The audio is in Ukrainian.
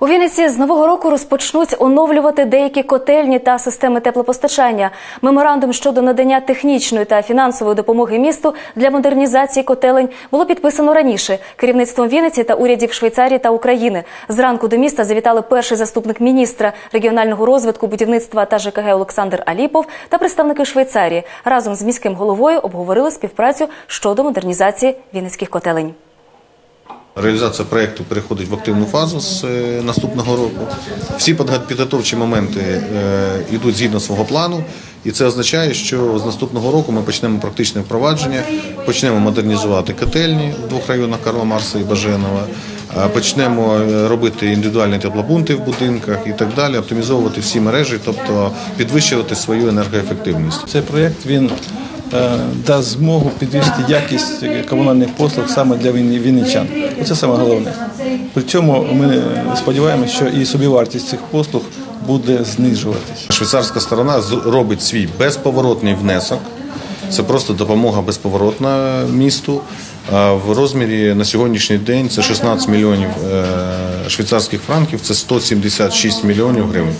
У Вінниці з нового року розпочнуть оновлювати деякі котельні та системи теплопостачання. Меморандум щодо надання технічної та фінансової допомоги місту для модернізації котелень було підписано раніше керівництвом Вінниці та урядів Швейцарії та України. Зранку до міста завітали перший заступник міністра регіонального розвитку, будівництва та ЖКГ Олександр Аліпов та представники Швейцарії. Разом з міським головою обговорили співпрацю щодо модернізації вінницьких котелень. Реалізація проєкту переходить в активну фазу з е, наступного року. Всі підго- підготовчі моменти е, йдуть згідно свого плану, і це означає, що з наступного року ми почнемо практичне впровадження, почнемо модернізувати котельні в двох районах Карла Марса і Баженова, почнемо е, робити індивідуальні теплопункти в будинках і так далі, оптимізовувати всі мережі, тобто підвищувати свою енергоефективність. Цей проєкт він дасть змогу підвищити якість комунальних послуг саме для вінни- вінничан. Це саме головне. При цьому ми сподіваємося, що і собівартість цих послуг буде знижуватись. Швейцарська сторона робить свій безповоротний внесок. Це просто допомога безповоротна місту. В розмірі на сьогоднішній день це 16 мільйонів е, швейцарських франків, це 176 мільйонів гривень.